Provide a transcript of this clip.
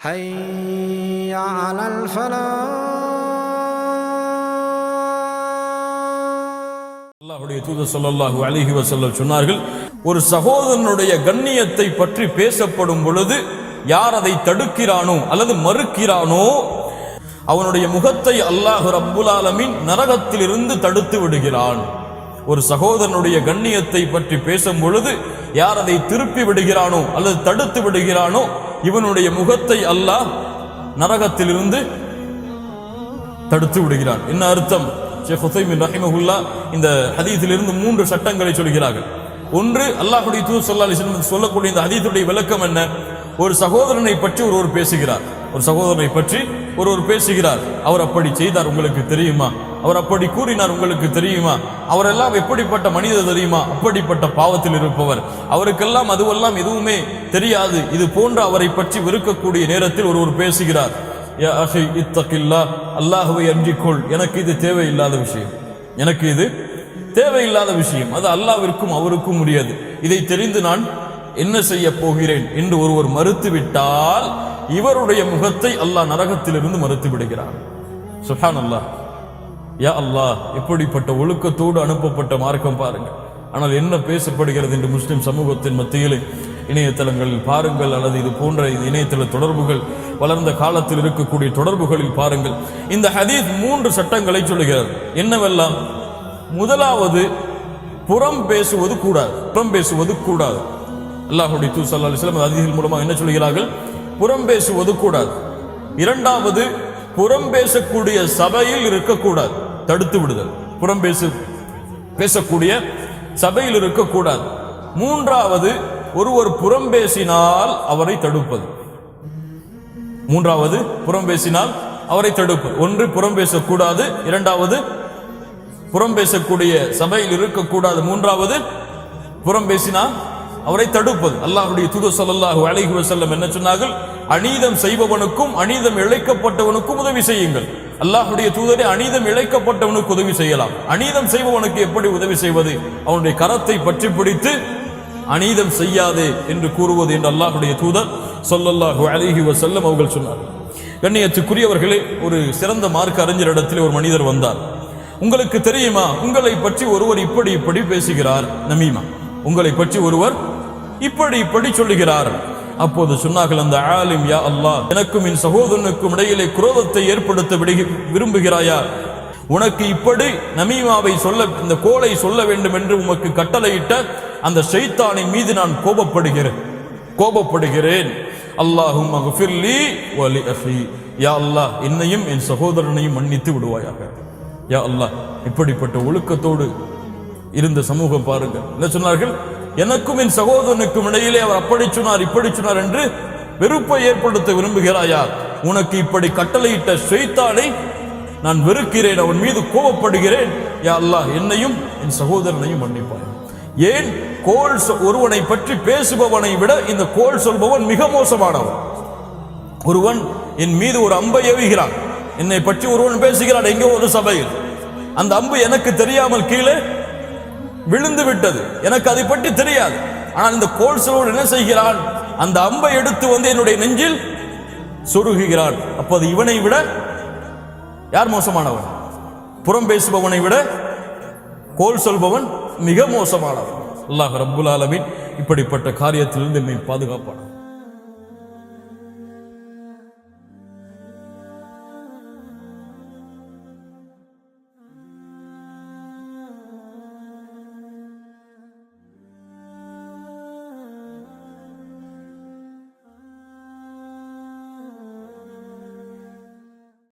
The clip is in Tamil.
حي على الفلاح அல்லாஹ்வுடைய தூதர் ஸல்லல்லாஹு அலைஹி வஸல்லம் சொன்னார்கள் ஒரு சகோதரனுடைய கண்ணியத்தை பற்றி பேசப்படும் பொழுது யார் அதை தடுக்கிறானோ அல்லது மறுக்கிறானோ அவனுடைய முகத்தை அல்லாஹ் ரப்புல் ஆலமீன் நரகத்திலிருந்து தடுத்து விடுகிறான் ஒரு சகோதரனுடைய கண்ணியத்தை பற்றி பேசும் பொழுது யார் அதை திருப்பி விடுகிறானோ அல்லது தடுத்து விடுகிறானோ இவனுடைய முகத்தை அல்லாஹ் நரகத்திலிருந்து தடுத்து விடுகிறான். என்ன அர்த்தம்? ஷேக் ஹுசைமின் ரஹிமஹுல்லா இந்த ஹதீஸிலிருந்து மூன்று சட்டங்களை சொல்கிறார்கள். ஒன்று அல்லாஹுடைய தூது சொல்லா சொல்லக்கூடிய இந்த ஹதீத்துடைய விளக்கம் என்ன? ஒரு சகோதரனை பற்றி ஒருவர் பேசுகிறார். ஒரு சகோதரனை பற்றி ஒருவர் பேசுகிறார். அவர் அப்படி செய்தார் உங்களுக்கு தெரியுமா? அவர் அப்படி கூறினார் உங்களுக்கு தெரியுமா? அவரெல்லாம் எப்படிப்பட்ட மனிதர் தெரியுமா? அப்படிப்பட்ட பாவத்தில் இருப்பவர். அவருக்கெல்லாம் அதுவெல்லாம் எதுவுமே தெரியாது. இது போன்ற அவரை பற்றி வெறுக்கக்கூடிய நேரத்தில் ஒருவர் பேசுகிறார். யா அல்லாஹுவை அஞ்சிக்கொள். எனக்கு இது தேவையில்லாத விஷயம். எனக்கு இது தேவையில்லாத விஷயம். அது அல்லாவிற்கும் அவருக்கும் முடியாது இதை தெரிந்து நான் என்ன செய்ய போகிறேன்? என்று ஒருவர் மறுத்து விட்டால் இவருடைய முகத்தை அல்லாஹ் நரகத்திலிருந்து மறுத்து விடுகிறார் சுஹான் அல்லாஹ் யா அல்லாஹ் எப்படிப்பட்ட ஒழுக்கத்தோடு அனுப்பப்பட்ட மார்க்கம் பாருங்கள். ஆனால் என்ன பேசப்படுகிறது என்று முஸ்லிம் சமூகத்தின் மத்தியில்? இணையதளங்களில் பாருங்கள் அல்லது இது போன்ற இந்த இணையதள தொடர்புகள் வளர்ந்த காலத்தில் இருக்கக்கூடிய தொடர்புகளில் பாருங்கள். இந்த ஹதீஸ் மூன்று சட்டங்களை சொல்லுகிறது. என்னவெல்லாம்? முதலாவது புறம் பேசுவது கூடாது. புறம் பேசுவது கூடாது. அல்லாஹுடைய தூ சல்லா அலிஸ்லாம் அதிகள் மூலமாக என்ன சொல்கிறார்கள்? புறம் பேசுவது கூடாது. இரண்டாவது புறம் பேசக்கூடிய சபையில் இருக்கக்கூடாது. தடுத்து விடுதல். புறம் பேசு பேசக்கூடிய சபையில் இருக்கக்கூடாது. மூன்றாவது ஒருவர் புறம் பேசினால் அவரை தடுப்பது. மூன்றாவது புறம் பேசினால் அவரை தடுப்பது. ஒன்று புறம் பேசக்கூடாது. இரண்டாவது புறம் பேசக்கூடிய சபையில் இருக்கக்கூடாது. மூன்றாவது புறம் பேசினால் அவரை தடுப்பது. அல்லாஹுடைய தூது சொல்லல்லாஹு அழகி செல்லம் என்ன சொன்னார்கள்? அநீதம் செய்பவனுக்கும் அநீதம் இழைக்கப்பட்டவனுக்கும் உதவி செய்யுங்கள். அல்லாஹுடைய தூதரே அநீதம் இழைக்கப்பட்டவனுக்கு உதவி செய்யலாம். அநீதம் செய்பவனுக்கு எப்படி உதவி செய்வது? அவனுடைய கரத்தை பற்றி பிடித்து அநீதம் செய்யாதே என்று கூறுவது என்று அல்லாஹுடைய தூதர் சொல்லல்லாஹு அலைஹி வசல்லம் அவர்கள் சொன்னார். கண்ணியத்துக்குரியவர்களே ஒரு சிறந்த மார்க்க அறிஞரிடத்தில் ஒரு மனிதர் வந்தார். உங்களுக்கு தெரியுமா உங்களை பற்றி ஒருவர் இப்படி இப்படி பேசுகிறார் நமீமா. உங்களை பற்றி ஒருவர் இப்படி இப்படி சொல்லுகிறார். அப்போது சொன்னார்கள் அந்த ஆலிம் யா அல்லாஹ் எனக்கும் என் சகோதரனுக்கும் இடையிலே குரோதத்தை ஏற்படுத்த விடு விரும்புகிறாயா? உனக்கு இப்படி நமீமாவை சொல்ல இந்த கோலை சொல்ல வேண்டும் என்று உமக்கு கட்டளையிட்ட அந்த ஷைத்தானின் மீது நான் கோபப்படுகிறேன். கோபப்படுகிறேன். அல்லாஹும் மகஃபிர்லி வலி அஃபி. யா அல்லாஹ் என்னையும் என் சகோதரனையும் மன்னித்து விடுவாயாக. யா அல்லாஹ் இப்படிப்பட்ட ஒழுக்கத்தோடு இருந்த சமூகம் பாருங்கள். என்ன சொன்னார்கள்? எனக்கும் என் சகோதரனுக்கும் இடையிலே அவர் அப்படி சொன்னார் இப்படி சொன்னார் என்று வெறுப்பை ஏற்படுத்த விரும்புகிறாயா? உனக்கு இப்படி கட்டளையிட்ட ஷைத்தானை நான் வெறுக்கிறேன் அவன் மீது கோபப்படுகிறேன். யா அல்லாஹ் என்னையும் என் சகோதரனையும் மன்னிப்பாய். ஏன்? கோல் சொ- ஒருவனை பற்றி பேசுபவனை விட இந்த கோல் சொல்பவன் மிக மோசமானவன். ஒருவன் என் மீது ஒரு அம்பை எவிகிறான் என்னை பற்றி ஒருவன் பேசுகிறான் எங்கோ ஒரு சபையில். அந்த அம்பு எனக்கு தெரியாமல் கீழே விழுந்து விட்டது எனக்கு அதை பற்றி தெரியாது. ஆனால் இந்த கோல் சொல்வோடு என்ன செய்கிறான் அந்த அம்பை எடுத்து வந்து என்னுடைய நெஞ்சில் சொருகுகிறான் அப்போது இவனை விட யார் மோசமானவன்? புறம் பேசுபவனை விட கோல் சொல்பவன் மிக மோசமானவன். அல்லாஹ் ரப்புல் ஆலமின் இப்படிப்பட்ட காரியத்திலிருந்து என்னை பாதுகாப்பான்